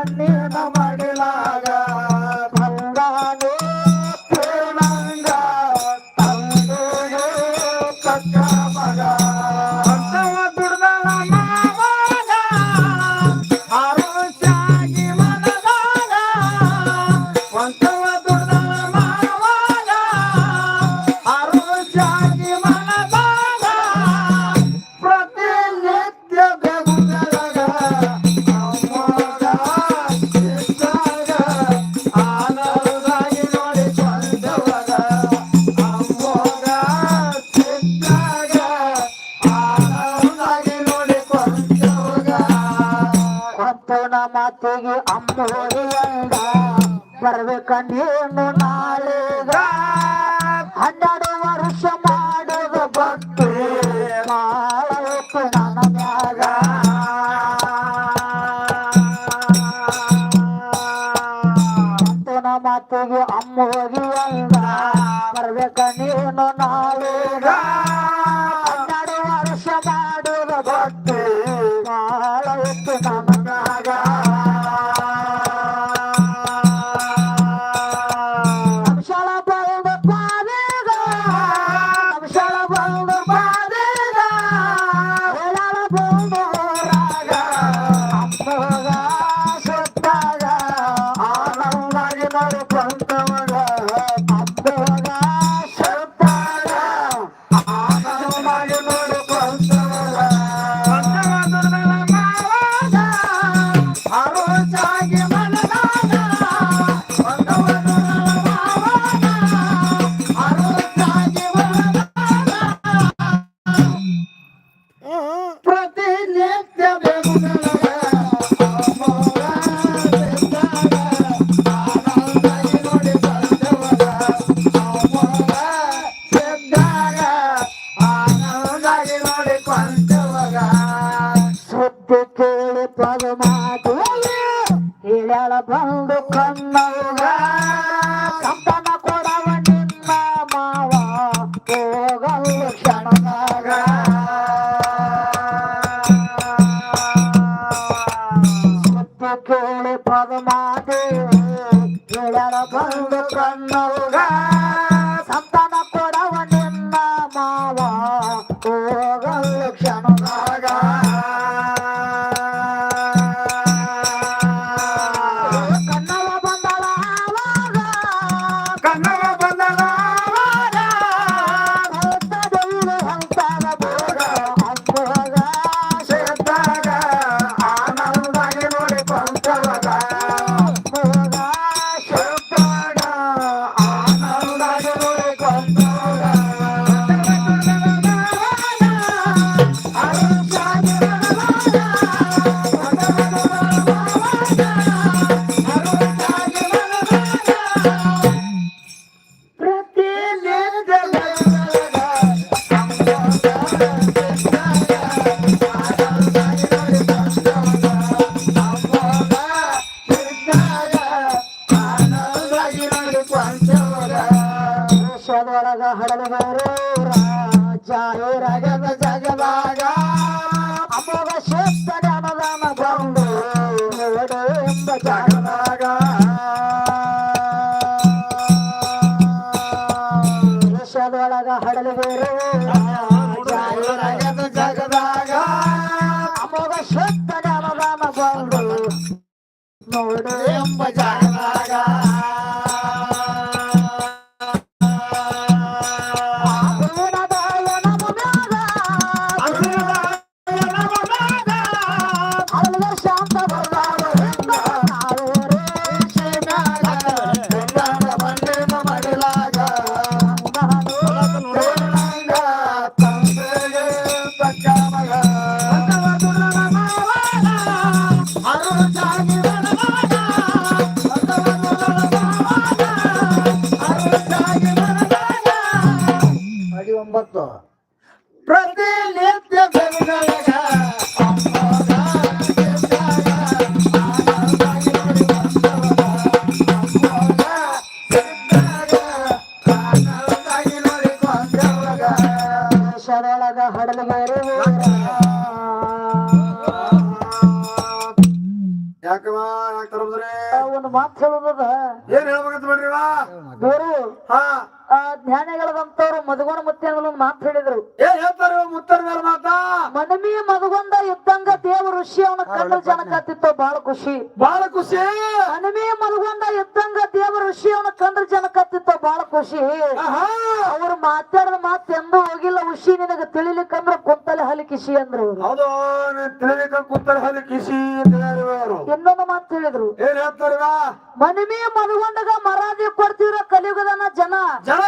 ಮಣ್ಣಿನ ಮಳೆ பாட்டு நிழல கண்டு கண்ணவுகா జరగ హడలవారు రాజాయో రగద జగదాగా అమోఘ శ్రేష్ఠ గణదాన బ్రహ్మ జగదాగా నిషదొಳಗ హడలవేరు రాజాయో రగద జగదాగా అమోఘ శ్రేష్ఠ నోడు ఎంబ జగ गुरु हा. ಆ ಜ್ಞಾನಿಗಳದಂತವ್ರು ಮಧುಗೊಂಡ ಮುತ್ತೆ ಒಂದು ಮಾತು ಹೇಳಿದ್ರು. ಏನ್ ಹೇಳ್ತಾರ ಮುತ್ತರ ಮೇಲೆ ಮಾತಾ? ಮನಮಿ ಮಧುಗೊಂಡ ಇದ್ದಂಗ ದೇವ ಋಷಿ ಅವನ ಕಣ್ಣು ಜನಕತ್ತಿತ್ತು ಬಹಳ ಖುಷಿ. ಬಹಳ ಖುಷಿ? ಮನಮಿ ಮದುಗೊಂಡ ಇದ್ದಂಗ ದೇವ ಋಷಿ ಅವನ ಕಂಡ್ರ ಜನಕತ್ತಿತ್ತು ಬಹಳ ಖುಷಿ. ಅವ್ರು ಮಾತಾಡಿದ ಮಾತು ಎಂದೂ ಹೋಗಿಲ್ಲ ಖುಷಿ ನಿನಗೆ ತಿಳಿಲಿಕ್ಕಂದ್ರ ಕುಂತಲೆ ಹಲಿಕಿಸಿ ಅಂದ್ರು. ಹೌದು ತಿಳಿಲಿಕ್ಕ ಕುಂತಲೆ ಹಲ್ಲಿ ಕಿಸಿ ಹೇಳಿದ್ರು ಅವರು ಇನ್ನೊಂದು ಮಾತು ಹೇಳಿದ್ರು. ಏನ್ ಹೇಳ್ತಾರ ಮನಮಿ ಮಧುಗೊಂಡಗ ಮರಾದಿ ಕೊಡ್ತಿರೋ ಕಲಿಯುಗದನ ಜನ. ಜನ?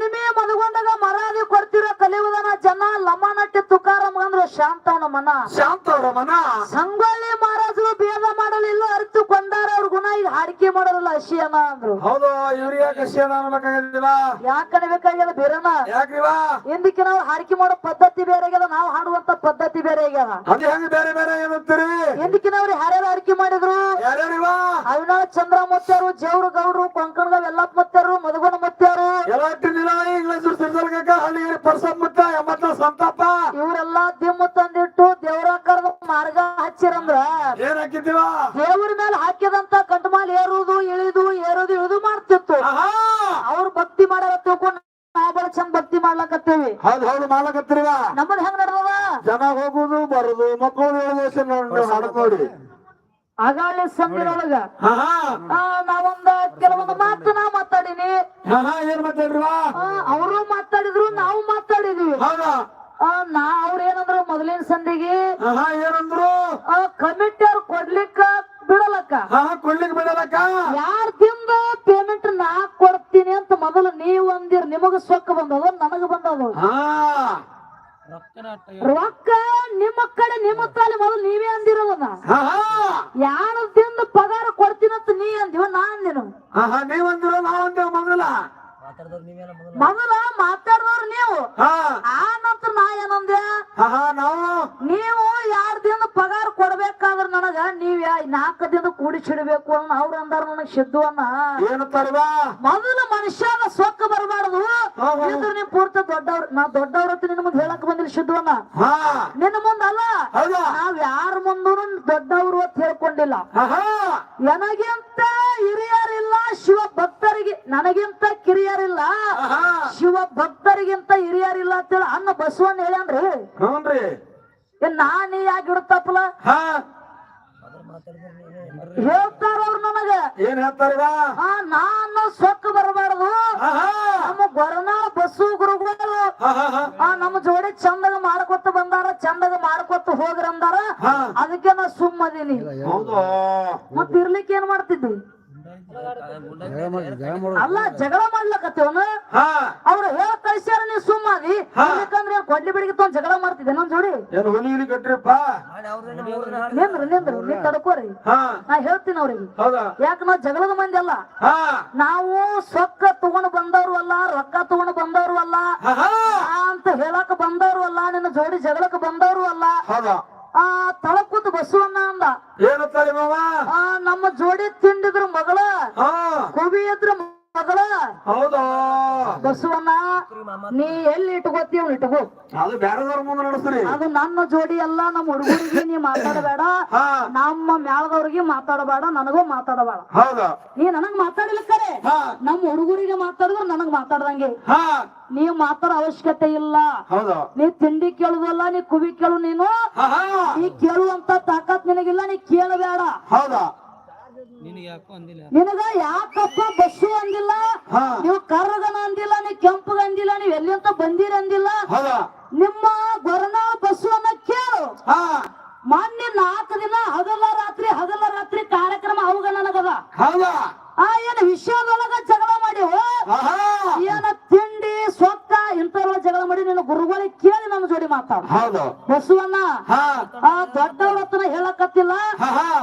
ಮನಮಿ ಮನಗೊಂಡಾಗ ಮರಾದಿ ಕೊಡ್ತಿರೋ ಕಲಿಯುವುದನ್ನ ಜನ ಲಮಾನಟ್ಟಿ ತುಕಾರಂ ಅಂದ್ರು ಶಾಂತವನ ಮನ. ಶಾಂತ ಅವ್ರ ಮನ. ಸಂಗೊಳ್ಳಿ ಮಹಾರಾಜರು ಭೇದ ಮಾಡಲಿಲ್ಲ ಅರಿತುಕೊಂಡಾರ ಅವ್ರ ಗುಣ ಈಗ ಹಾಡಿಕೆ ಮಾಡೋದಿಲ್ಲ ಅಶಿಯನ ಅಂದ್ರು. ಹೌದು ಇವ್ರು ಯಾಕೆ ಅಶಿಯನ ಅನ್ಬೇಕಾಗಿಲ್ಲ ಯಾಕನೆ ಬೇಕಾಗ್ಯದ ಬೇರೆನ ಯಾಕ್ರಿವ? ನಾವು ಹಾಡಿಕೆ ಮಾಡೋ ಪದ್ಧತಿ ಬೇರೆ ಆಗ್ಯದ ನಾವು ಹಾಡುವಂತ ಪದ್ಧತಿ ಬೇರೆ ಆಗ್ಯದ? ಅದು ಹೆಂಗ್ ಬೇರೆ ಬೇರೆ ಏನಂತೀರಿ ಯಾರ್ಯಾರು ಹಾಡಿಕೆ ಮಾಡಿದ್ರು? ಅವಿನಾಳ ಅವಿನಾಳ್ ಚಂದ್ರ ಮತ್ತೆ ಜೇವ್ರು ಗೌಡ್ರು ಕೊಂಕಣದ ಎಲ್ಲಪ್ಪ ಮತ್ತೆ ಮಧುಗುಣ ಏನ್ ಹಾಕಿದ್ದೀವ? ದೇವ್ರ ಮೇಲೆ ಹಾಕಿದಂತ ಕಂಟಮಾಲ್ ಏರುದು ಇಳಿದು ಏರುದು ಇಳಿದು ಮಾಡ್ತಿತ್ತು. ಆಹಾ! ಅವ್ರು ಭಕ್ತಿ ಮಾಡ್ಯಾರ ತಿಳ್ಕೊಂಡು ನಾವ್ ಬಹಳ ಚಂದ ಭಕ್ತಿ ಮಾಡ್ಲಕತ್ತೀವಿ. ಹೌದು ಹೌದು ಮಾಡ್ಲಕತ್ತೀರಿವ? ನಮ್ಮದ್ ಹೆಂಗ್ ನಡ್ದದ? ಜನ ಹೋಗುದು ಬರುದು ಮಕ್ಕಳು ಹೇಳುದು ನೋಡಿ ಅಗಾಳಿ ಸಂದಿನೊಳಗ ಆ, ನಾವೊಂದ ಕೆಲವೊಂದು ಮಾತು ನಾ ಮಾತಾಡಿನಿ ಏನ್ ಮಾತಾಡ್ರಿವ? ಅವರು ಮಾತಾಡಿದ್ರು ನಾವು ಮಾತಾಡಿದ್ವಿ. ಹೌದಾ? ನಾ ಅವ್ರ ಏನಂದ್ರು ಮೊದಲಿನ ಸಂದಿಗೆ ಆಹಾ ಏನಂದ್ರು? ಕಮಿಟಿ ಅವ್ರು ಕೊಡ್ಲಿಕ್ಕ ಬಿಡಲಕ್ಕ. ಆಹಾ ಕೊಡ್ಲಿಕ್ ಬಿಡಲಕ್ಕ? ಯಾರ್ ತಿಂದ ಪೇಮೆಂಟ್ ನಾ ಕೊಡ್ತೀನಿ ಅಂತ ಮೊದಲು ನೀವ್ ಅಂದಿರ್ ನಿಮಗ ಸೊಕ್ಕ ಬಂದದ ನನಗ ಬಂದದ. ಹಾ. ರೊಕ್ಕ ನಿಮ್ಮ ಕಡೆ ನಿಮ್ಮ ತಾಲಿ ಮೊದಲು ನೀವೇ ಅಂದಿರೋದನ್ನ. ಯಾರ ಯಾರು ತಿಂದ ಪಗಾರ ಕೊಡ್ತೀನಿ ಅಂತ ನೀ ಅಂದಿವ ನಾ ಅಂದಿನ. ಆಹಾ ಅಂದಿರೋ ನಾವಂದೇವ್ ಮಂಗಲ ಮೊದಲ? ಮಾತಾಡಿದವ್ರು ನೀವು. ಹಾ. ಆ ನಾ ಏನಂದೆ? ಆಹಾ ನಾವು ನೀವು ಯಾರ ದಿನ ಪಗಾರ ಕೊಡ್ಬೇಕಾದ್ರ ನನಗ ನೀವ್ ನಾಲ್ಕು ದಿನ ಕೂಡಿಸಿಡ್ಬೇಕು ಅನ್ನ ಅವ್ರ ಅಂದಾರ ನನಗ್ ಸಿದ್ದು ಅನ್ನ ಏನಂತಾರಿವ ಮೊದಲು ಮನುಷ್ಯನ ಸೊಕ್ಕ ಬರಬಾರದು. ಇದ್ರ ನೀ ಪೂರ್ತಿ ದೊಡ್ಡವ್ರ ನಾ ದೊಡ್ಡವ್ರ ಹತ್ರ ನಿನ್ ಮುಂದೆ ಹೇಳಕ್ ಬಂದಿಲ್ಲ ಸಿದ್ದುವನ್ನ ಅನ್ನ ನಿನ್ನ ಮುಂದಲ್ಲ. ನಾವ್ ಯಾರ ಮುಂದೂ ದೊಡ್ಡವ್ರು ಅಂತ ಹೇಳ್ಕೊಂಡಿಲ್ಲ. ನನಗಿಂತ ಹಿರಿಯರಿಲ್ಲ ಶಿವ ಭಕ್ತರಿಗೆ ನನಗಿಂತ ಕಿರಿಯರಿಲ್ಲ. ಶಿವ ಭಕ್ತರಿಗಿಂತ ಹಿರಿಯರಿಲ್ಲ ಅಂತೇಳಿ ಅನ್ನ ಬಸವಣ್ಣ ಹೇಳ್ಯಾನ್ರಿ ಹ್ಞೂನ್ರಿ. ಏನ್ ನಾನೇ ಯಾಕೆ ಇಡುತ್ತಪ್ಪಲ ಹಾ. ಹೇಳ್ತಾರ ಅವ್ರು ನನಗ. ಏನ್ ಹೇಳ್ತಾರ ಆ ನಾನು ಸೊಕ್ಕ ಬರಬಾರದು. ನಮ್ಮ ಗೊರನಾಳ ಬಸ್ಸು ಗುರುಗಳು. ಆ ನಮ್ಮ ಜೋಡಿ ಚಂದಾಗ ಮಾಡ್ಕೊತ ಬಂದಾರ ಚಂದಾಗ ಮಾಡ್ಕೊತ ಹೋಗ್ರ ಅಂದಾರ. ಹಾ. ಅದಕ್ಕೆ ನಾ ಸುಮ್ಮದೀನಿ ಮತ್ ಇರ್ಲಿಕ್ಕೆ ಏನ್ ಮಾಡ್ತಿದ್ವಿ ಅಲ್ಲ ಜಗಳ ಮಾಡ್ಲಕತ್ತೇವ್ ಹಾ. ಅವ್ರು ಹೇಳ ಕಳಿಸ್ಯಾರ ನೀ ಸುಮ್ಮದಿ ಹಾ. ಕೊಡ್ಲಿ ಬಿಡಿಗೆ ತೊಂದ್ ಜಗಳ ಮಾಡ್ತಿದ್ದೆ ನಮ್ ಜೋಡಿ. ಏನ್ ಹುಲಿ ಗಿಲಿ ಕಟ್ರಿಪ್ಪ ನಿಂದ್ರು ನಿಂದ್ರು ನೀ ತಡ್ಕೋರಿ. ಹಾ. ನಾ ಹೇಳ್ತೀನಿ ಅವ್ರಿಗೆ. ಹೌದಾ? ಯಾಕ ನಾವ್ ಜಗಳದ ಮಂದಿ ಅಲ್ಲ? ಹಾ. ನಾವು ಸೊಕ್ಕ ತಗೊಂಡ್ ಬಂದವ್ರು ಅಲ್ಲ ರೊಕ್ಕ ತಗೊಂಡ್ ಬಂದವ್ರು ಅಲ್ಲ. ಹಾ ಅಂತ ಹೇಳಕ್ ಬಂದವ್ರು ಅಲ್ಲ ನಿನ್ನ ಜೋಡಿ ಜಗಳಕ್ ಬಂದವ್ರು ಅಲ್ಲ. ಹೌದಾ? ಆ ತಳಕೂತ್ ಬಸವಣ್ಣ ಅಂದ. ಏನ ನಮ್ಮ ಜೋಡಿ ತಿಂಡಿದ್ರ ಮಗಳ ಹಾ. ಕುಬಿ ಇದ್ರ ಮಗಳ ಹೌದಾ? ಬಸವಣ್ಣ ನೀ ಎಲ್ಲಿ ಇಟ್ಕೋತೀವ್ ಇಟ್ಕೋ. ಅದು ಬೇರೆದವ್ರ ಮುಂದೆ ನಡೆಸ್ರಿ. ಅದು ನನ್ನ ಜೋಡಿ ಎಲ್ಲ ನಮ್ಮ ಹುಡುಗರಿಗೆ ನೀ ಮಾತಾಡಬೇಡ. ನಮ್ಮ ಮ್ಯಾಳದವ್ರಿಗೆ ಮಾತಾಡಬೇಡ ನನಗೂ ಮಾತಾಡಬೇಡ. ಹೌದಾ. ನೀ ನನಗ್ ಮಾತಾಡಿಲ್ಲ ಕರೆ. ನಮ್ಮ ಹುಡುಗರಿಗೆ ಮಾತಾಡಿದ್ರು ನನಗ್ ಮಾತಾಡ್ದಂಗೆ. ಹಾ. ನೀವ್ ಮಾತಾಡೋ ಅವಶ್ಯಕತೆ ಇಲ್ಲ. ಹೌದಾ. ನೀ ತಿಂಡಿ ಕೇಳುದಲ್ಲ ನೀ ಕುವಿ ಕೇಳು ನೀನು. ನೀ ಕೇಳುವಂತ ತಾಕತ್ ನಿನಗಿಲ್ಲ ನೀ ಕೇಳಬೇಡ. ಹೌದಾ. ನಿನಗ ಯಾಕಪ್ಪ ಬಸ್ಸು ಅಂದಿಲ್ಲ? ನೀವು ಕರ್ರಗನ ಅಂದಿಲ್ಲ ನೀ ಕೆಂಪಗ ಅಂದಿಲ್ಲ ನೀವ್ ಎಲ್ಲಿಂತ ಬಂದಿರ ಅಂದಿಲ್ಲ? ಹೌದಾ. ನಿಮ್ಮ ಗೊರನ ಬಸ್ಸನ್ನ ಕೇಳು. ಹಾ. ಮೊನ್ನೆ ನಾಲ್ಕು ದಿನ ಹಗಲ ರಾತ್ರಿ ಹಗಲ ರಾತ್ರಿ ಕಾರ್ಯಕ್ರಮ ಅವಾಗ ನನಗದ. ಹೌದಾ. ಆ ಏನ್ ವಿಷಯದೊಳಗ ಜಗಳ ಮಾಡಿ ಆಹಾ. ಏನ ತಿಂಡಿ ಸೊಕ್ಕ ಇಂಥವ್ರ ಜಗಳ ಮಾಡಿ ನಿನ್ನ ಗುರುಗಳಿ ಕೇಳಿ ನಮ್ಮ ಜೋಡಿ ಮಾತಾಡ. ಹೌದು. ಬಸವಣ್ಣ ಹಾ. ಆ ದೊಡ್ಡವ್ರ ಹೇಳಕತ್ತಿಲ್ಲ?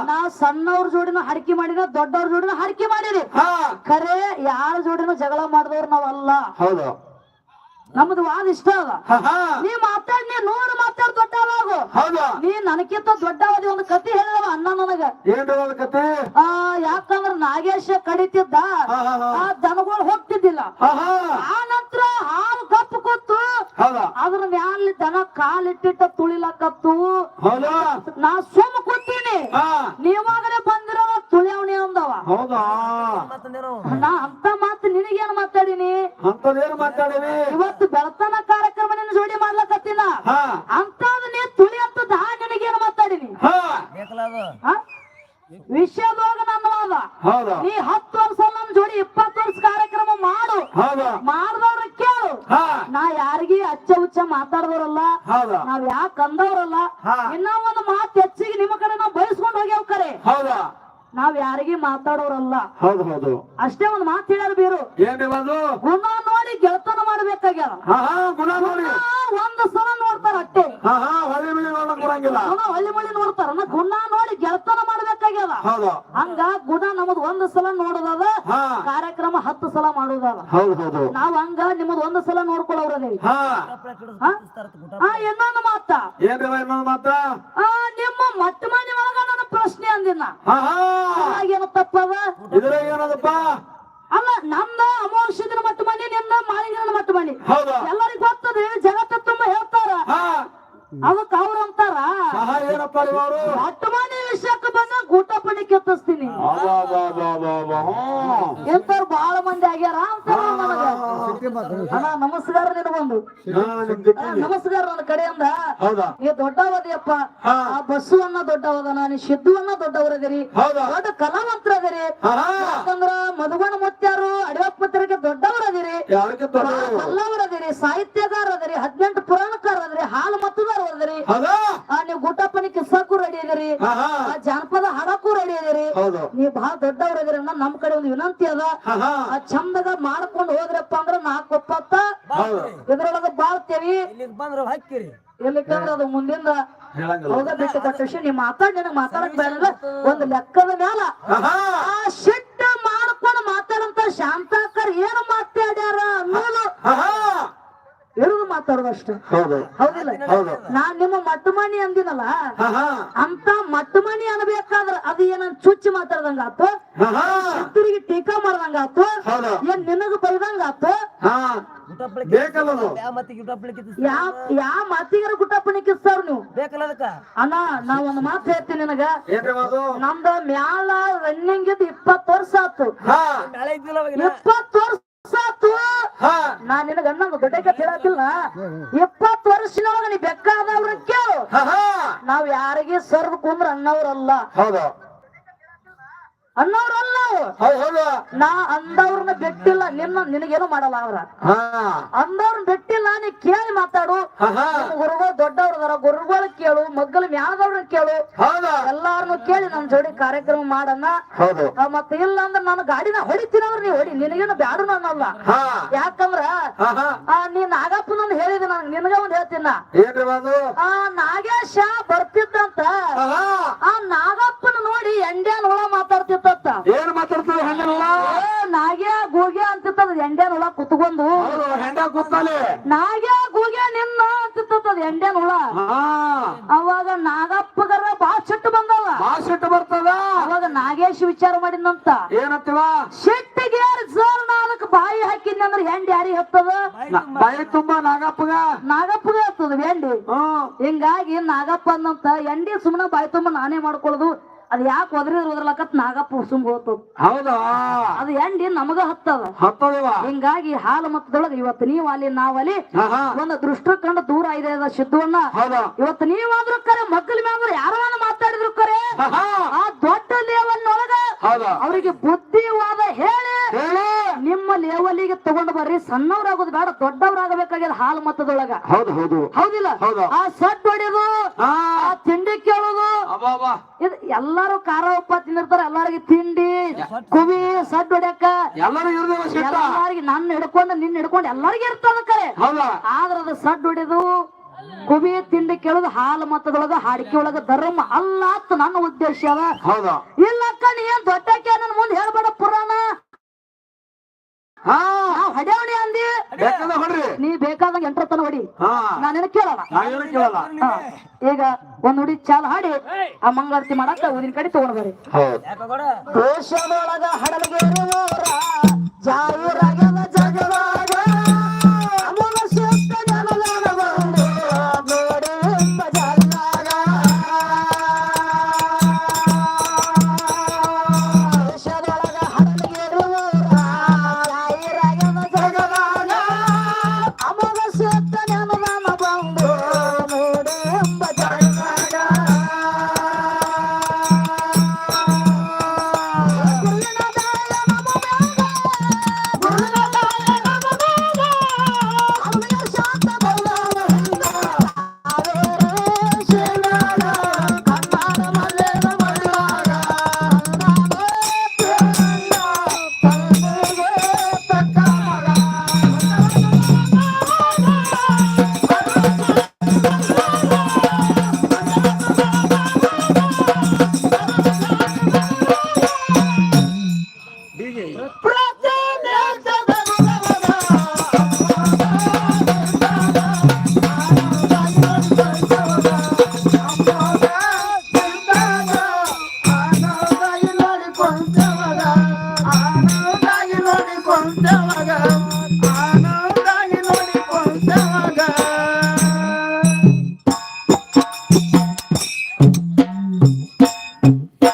ನಾ ಸಣ್ಣವ್ರ ಜೋಡಿನ ಹರಕೆ ಮಾಡಿನ ದೊಡ್ಡವ್ರ ಜೋಡಿನ ಹರಕೆ ಮಾಡಿರಿ ಹಾ. ಖರೆ ಯಾರ ಜೋಡಿನ ಜಗಳ ಮಾಡಿದವ್ರು ನಾವಲ್ಲ. ಹೌದು. ನಮ್ದು ವಾದ ಇಷ್ಟ ಅದ. ನೀ ಮಾತಾಡ್ ನೀ ನೂರು ಮಾತಾಡ್ ದೊಡ್ಡವಾಗು. ಹೌದಾ? ನೀ ನನಗಿಂತ ದೊಡ್ಡವಾದಿ ಒಂದು ಕತಿ ಹೇಳಿದವ ಅಣ್ಣ ನನಗ. ಕತೆ ಆ ಯಾಕಂದ್ರ ನಾಗೇಶ ಕಡಿತಿದ್ದ ಆ ದನಗಳು ಹೋಗ್ತಿದ್ದಿಲ್ಲ ಆ ನಂತರ ಹಾಲು ಕಪ್ಪು ಕೊತ್ತು ಹೌದಾ? ಅದ್ರ ಮ್ಯಾಲ ದನ ಕಾಲಿಟ್ಟಿಟ್ಟ ತುಳಿಲಕತ್ತು. ಹೌದಾ? ನಾ ಸುಮ್ ಕೂತೀನಿ. ಹಾ. ನೀವಾಗಲೇ ಬಂದಿರೋ ತುಳಿಯವಣಿ ಅಂದವ. ಹೌದಾ? ನಾ ಅಂತ ಮಾತು ನಿನಗೇನ್ ಮಾತಾಡಿನಿ? ಅಂತದೇನು ಮಾತಾಡಿವಿ ಇವತ್ತು ಬೆಳತನ ಕಾರ್ಯಕ್ರಮ ನಿನ್ನ ಜೋಡಿ ಮಾಡ್ಲಕತ್ತಿಲ್ಲ. ಹಾ. ಅಂತದ್ ನೀ ತುಳಿ ಅಂತದ ನಿನಗೇನ್ ಮಾತಾಡಿನಿ? ಹಾ. ಆ? ವಿಷಯದೊಳಗ ನನ್ನ ವಾದ ಹೌದಾ. ನೀ ಹತ್ತು ವರ್ಷ ನನ್ ಜೋಡಿ ಇಪ್ಪತ್ತು ವರ್ಷ ಕಾರ್ಯಕ್ರಮ ಮಾಡು. ಹೌದಾ. ಮಾಡ್ದವ್ರ ಕೇಳು. ಹಾ. ನಾ ಯಾರಿಗೆ ಅಚ್ಚ ಉಚ್ಚ ಮಾತಾಡದವ್ರಲ್ಲ ಹೌದಾ. ನಾವ್ ಯಾಕೆ ಅಂದವ್ರಲ್ಲ. ಇನ್ನ ಒಂದು ಮಾತು ಹೆಚ್ಚಿಗೆ ನಿಮ್ಮ ಕಡೆ ನಾವು ಬಯಸ್ಕೊಂಡು ಹೋಗ್ಯಾವ ಕರೆ ಹೌದಾ ನಾವ್ ಯಾರಿಗೆ ಮಾತಾಡೋರಲ್ಲ. ಹೌದು ಹೌದು. ಅಷ್ಟೇ ಒಂದು ಮಾತು ಹೇಳ್ಯಾರ ಬೀರು. ಅದು ಗುಣ ನೋಡಿ ಗೆಳತನ ಮಾಡ್ಬೇಕಾಗ್ಯಾರ. ಗುಣ ನೋಡಿ. ಒಂದು ಸಲ ನೋಡ್ತಾರ ಅಟ್ಟೆ ಹಾ ಹಾ ಹೊಳಿ ಬಿಳಿ ನೋಡಕ್ ಬರಂಗಿಲ್ಲ ಗುಣ ಹಳ್ಳಿ ನೋಡ್ತಾರ. ನಾ ಗುಣ ನೋಡಿ ಗೆಳತನ ಮಾಡ್ಬೇಕಾಗ್ಯದ. ಹೌದು. ಹಂಗ ಗುಣ ನಮ್ದು ಒಂದ್ ಸಲ ನೋಡೋದದ ಕಾರ್ಯಕ್ರಮ ಹತ್ತು ಸಲ ಮಾಡೋದದ. ಹೌದು ಹೌದು. ನಾವ್ ಹಂಗ ನಿಮ್ಮದ್ ಒಂದ್ ಸಲ ಆ ಇನ್ನೊಂದು ಮಾತ. ಇನ್ನೊಂದು ಮಾತ? ಆ ನಿಮ್ಮ ಮಟ್ಟ ಮನೆ ಒಳಗ ನನ್ನ ಪ್ರಶ್ನೆ ಅಂದಿನ ಏನು ತಪ್ಪದ ಇದ್ರಾಗ ಏನದಪ್ಪ? ಅಲ್ಲ ನಮ್ಮ ದಿನ ಮಟ್ಟ ಮನೆ ನಿಂದ ಮಾಲಿಂಗನ ಮಟ್ಟ ಮನೆ. ಎಲ್ಲರಿಗೂ ಗೊತ್ತದೆ ಜಗತ್ತ ತುಂಬಾ ಹೇಳ್ತಾರ. ಹಾ. ಅದಕ್ಕ ಅವ್ರ ಅಂತಾರ? ಹಾ ಹಾ ಏನಪ್ಪ ಇವರು ಮಟ್ಟ ವಿಷಯಕ್ಕೆ ಬಂದ ಗೂಟ ಪಣಿ ಕೆತ್ತಿಸ್ತೀನಿ ಎಂತಾರು ಬಹಳ ಮಂದಿ ಆಗ್ಯಾರ ಅಂತಾರ ಅಣ್ಣ ನಮಸ್ಕಾರ ನಿನಗೊಂದು. ನಮಸ್ಕಾರ ನನ್ನ ಕಡೆಯಿಂದ. ನೀ ದೊಡ್ಡವದಿಯಪ್ಪ. ಆ ಆ ಬಸ್ಸುವನ್ನ ದೊಡ್ಡವದನ ನೀ ಸಿದ್ದುವನ್ನ ದೊಡ್ಡವರದಿರಿ. ದೊಡ್ಡ ಕಲಾವಂತರದಿರಿ. ಅದಿರಿ ಹಾ. ಯಾಕಂದ್ರ ಮಧುಬಣ ಮುತ್ಯಾರು ಅಡಿಯಪ್ಪತ್ತರಿಗೆ ದೊಡ್ಡವರದಿರಿ. ಕಲ್ಲವರದಿರಿ ಸಾಹಿತ್ಯಗಾರ ಅದರಿ ಹದಿನೆಂಟು ಪುರಾಣಕಾರ ಹಾಲು ಹಾಲು ಮತದಾರ ಅದರಿ ಹೌದಾ? ಆ ನೀವು ಗುಟ್ಟಪ್ಪನಿ ಕಿಸ್ಸಾಕು ರೆಡಿ ಇದೀರಿ. ಆ ಜಾನಪದ ಹಾಡಕ್ಕೂ ರೆಡಿ ಇದೀರಿ. ಹೌದು. ನೀವು ಬಹಳ ಇದೀರಿ ಅನ್ನೋ ನಮ್ ಕಡೆ ಒಂದು ವಿನಂತಿ ಅದ. ಆ ಚಂದಗ ಮಾಡ್ಕೊಂಡು ಹೋದ್ರಪ್ಪ ಅಂದ್ರ ನಾಲ್ಕು ಒಪ್ಪತ್ತ. ಹೌದು. ಇದ್ರೊಳಗ ಬಾಳ್ತೇವಿ. ಬಂದ್ರೆ ಹಾಕಿರಿ ಎಲ್ಲಿಕಂದ್ರ ಅದು ಮುಂದಿಂದ? ಹೇಳಂಗಿಲ್ಲ. ಹೌದಾ ಬಿಟ್ಟು ಕೊಟ್ಟ ವಿಷಯ. ನೀ ಮಾತಾಡ್ ನಿನಗ್ ಮಾತಾಡಕ್ ಬೇಡ ಒಂದು ಲೆಕ್ಕದ ಮ್ಯಾಲ. ಆ ಶೆಟ್ಟ ಮಾಡ್ಕೊಂಡು ಮಾತಾಡಂತ ಶಾಂತಾಕರ್ ಏನು ಮಾತಾಡ್ಯಾರ ಅನ್ನೋದು ಇರುದು ಮಾತಾಡೋದಷ್ಟೇ ಹೌದು. ಹೌದಿಲ್ಲ? ಹೌದು ನಾನ್ ನಿಮ್ಮ ಮಟ್ಟಮಣಿ ಅಂದಿನಲ್ಲ? ಹಾ ಹಾ. ಅಂತ ಮಟ್ಟಮಣಿ ಅನ್ಬೇಕಾದ್ರ ಅದು ಏನನ್ ಚುಚ್ಚಿ ಮಾತಾಡ್ದಂಗ ಆತು? ಹಾ ಹಾ. ಟೀಕಾ ಮಾಡ್ದಂಗ ಆತು? ಹೌದು. ಏನ್ ನಿನಗ ಬೈದಂಗ ಆತು? ಹಾ. ಬೇಕಲ್ಲ ಯಾವ ಮತ್ತಿಗೆ ಯಾ ಮಾತಿಗರ ಗುಟ್ಟಪ್ಪಣಿ ಕಿಸ್ತಾರ ನೀವು? ಅಣ್ಣ ನಾ ಒಂದ್ ಮಾತು ಹೇಳ್ತೀನಿ ನಿನಗ. ನಮ್ದ ಮ್ಯಾಲ ರನ್ನಿಂಗ್ ಇದ್ ಇಪ್ಪತ್ತು ವರ್ಷ ಆತು. ಇಪ್ಪತ್ತು ವರ್ಷ ನಾ ನಿನಗ ಅಣ್ಣಂಗ ದೊಡ್ಡ ಕಥೆ ಹೇಳತ್ತಿಲ್ಲ ಇಪ್ಪತ್ತು ವರ್ಷನೊಳಗ ನೀ ಬೆಕ್ಕಾದವ್ರ ಕೇಳು. ನಾವ್ ಯಾರಿಗೆ ಸರ್ದ್ ಕುಂದ್ರ ಅನ್ನವ್ರಲ್ಲ ಹೌದು. ಅವು. ಹೌದು ನಾ ಅಂದವ್ರನ್ನ ಬಿಟ್ಟಿಲ್ಲ ನಿನ್ನ ನಿನಗೇನು ಮಾಡಲ್ಲ ಅವ್ರ ಹಾ. ಅಂದವ್ರನ್ನ ಬಿಟ್ಟಿಲ್ಲ ನೀ ಕೇಳಿ ಮಾತಾಡು. ಗುರುಗಳು ದೊಡ್ಡವ್ರದಾರ ಗುರುಗಳ ಕೇಳು ಮಗ್ಗಲ ಮ್ಯಾಗವ್ರನ್ನ ಕೇಳು. ಹೌದಾ? ಎಲ್ಲಾರನ್ನು ಕೇಳಿ ನನ್ ಜೋಡಿ ಕಾರ್ಯಕ್ರಮ ಆ, ಮತ್ತೆ ಇಲ್ಲ ಅಂದ್ರೆ ನನ್ನ ಗಾಡಿನ ಹೊಡಿತೀನಿ ಅಂದ್ರೆ ನೀ ಹೊಡಿ ನಿನಗೇನು ಬ್ಯಾಡ ನನ್ನಲ್ಲ ಯಾಕಂದ್ರ ನೀ ನಾಗಪ್ಪನ ಹೇಳಿದ ನಾನು ನಿನಗ ಒಂದ್ ಹೇಳ್ತೀನ ನಾಗೇಶ ಬರ್ತಿದ್ದಂತ ಹಾ ಹಾ ಆ ನಾಗಪ್ಪನ ನೋಡಿ ಎಂಡ್ಯಾನ್ ಹುಳ ಮಾತಾಡ್ತಿತ್ತ ಏನ್ ಮಾತಾಡ್ತಾರೆ ಹೆಂಗಲ್ಲ ಏ ನಾಗ್ಯ ಗೂಗೆ ಅಂತಿತ್ತದ ಎಂಡ್ಯಾನ್ ಹುಳ ಕುತ್ಕೊಂಡು ಹೆಂಡ ಗುಗೆ ನಿನ್ನ ಅಂತಿತ್ತದ ಎಂಡೆ ಹುಳ ಅವಾಗ ನಾಗಪ್ಪಗರ ಬಾ ಸಿಟ್ಟು ಬಂದವ. ಸಿಟ್ಟು ಬರ್ತದ? ಅವಾಗ ನಾಗೇಶ್ ವಿಚಾರ ಮಾಡಿದಂತ ಏನಂತೀವ? ಸಿಟ್ಟಿಗೆ ಜೋರ್ ನಾಲ್ಕು ಬಾಯಿ ಹಾಕಿದ್ನಿ ಅಂದ್ರೆ ಹೆಂಡಿ ಯಾರಿಗೆ ಹತ್ತದ? ಬಾಯಿ ತುಂಬಾ ನಾಗಪ್ಪಗ? ನಾಗಪ್ಪಗ ಹತ್ತದ ಹೆಂಡಿ. ಹಿಂಗಾಗಿ ನಾಗಪ್ಪ ಅಂದಂತ ಎಂಡಿ ಸುಮ್ಮನೆ ಬಾಯಿ ತುಂಬಾ ನಾನೇ ಮಾಡ್ಕೊಳ್ಳೋದು. ಅದ್ ಯಾಕೆ ಒದರಿದ್ರ ಒದ್ರಲಕತ್ ನಾಗಪ್ಪ ಸುಮ್ ಹೋಗ್ತದ ಹೌದಾ? ಅದು ಎಂಡಿ ನಮಗ ಹತ್ತದ. ಹತ್ತದಿವ? ಹಿಂಗಾಗಿ ಹಾಲು ಮತ್ತದೊಳಗ ಇವತ್ತು ನೀವ್ ಅಲ್ಲಿ ನಾವಲ್ಲಿ ಒಂದ್ ದೃಷ್ಟ ಕಂಡ ದೂರ ಇದೆ ಅದ ಸಿದ್ಧವನ್ನ. ಇವತ್ ಇವತ್ತು ನೀವಾದ್ರೂ ಕರೆ ಮಕ್ಕಳ ಮ್ಯಾಗ ಯಾರನ್ನ ಮಾತಾಡಿದ್ರು ಕರೆ. ಆ ದೊಡ್ಡ ಲೇವನ್ನೊಳಗ ಹೌದಾ? ಅವರಿಗೆ ಬುದ್ಧಿವಾದ ಹೇಳಿ ಹೇಳಿ. ನಿಮ್ಮ ಲೇವಲಿಗೆ ತಗೊಂಡು ಬರ್ರಿ. ಸಣ್ಣವ್ರಾಗೋದು ಬೇಡ ದೊಡ್ಡವರಾಗಬೇಕಾಗ್ಯದ ಹಾಲು ಮತದೊಳಗ. ಹೌದು ಹೌದು. ಹೌದಿಲ್ಲ? ಹೌದು. ಆ ಸಟ್ ಹೊಡಿಯೋದು ಆ ತಿಂಡಿ ಕೇಳೋದು. ಅಬ್ಬಾ ಇದು ಎಲ್ಲಾರು ಖಾರ ಉಪ್ಪ ತಿಂದಿರ್ತಾರ ಎಲ್ಲಾರಿಗೆ ತಿಂಡಿ ಕುವಿ ಸಡ್ ಹೊಡ್ಯಾಕ. ಎಲ್ಲರೂ ಇರ್ದೇವ ಎಲ್ಲಾರಿಗೆ ನನ್ನ ಹಿಡ್ಕೊಂಡು ನಿನ್ನ ಹಿಡ್ಕೊಂಡು ಎಲ್ಲಾರಿಗೆ ಇರ್ತದ ಕರೆ. ಹೌದಾ? ಆದ್ರ ಅದು ಸಡ್ ಹೊಡೆದು ಕುವಿ ತಿಂಡಿ ಕೇಳೋದು ಹಾಲು ಮತದೊಳಗ ಹಾಡಿಕೆ ಒಳಗ ಧರ್ಮ ಅಲ್ಲ ಅಂತ ನನ್ನ ಉದ್ದೇಶ ಅದ. ಇಲ್ಲ ಇಲ್ಲಕ್ಕ ನೀ ಏನ್ ದೊಡ್ಡಕ್ಕೆ ನನ್ನ ಮುಂದೆ ಹೇಳ್ಬೇಡ ಪುರಾಣ. ಹಾ ಹಡ್ಯಾವಣಿ ಅಂದಿ. ಬೇಕಾದ ಹೊಡ್ರಿ. ನೀ ಬೇಕಾದಂಗ ಎಂಟ್ರತನ ಹೊಡಿ. ಹಾ. ನಾನೇನು ಕೇಳಲ್ಲ. ನಾವೇನು ಕೇಳಲ್ಲ. ಹಾ. ಈಗ ಒಂದ್ ಹುಡಿ ಚಾಲ ಹಾಡಿ. ಆ ಮಂಗಳಾರತಿ ಮಾಡಾಕ ಊದಿನ ಕಡೆ ತಗೊಂಡ್ ಬರ್ರಿ ದೇಶದೊಳಗ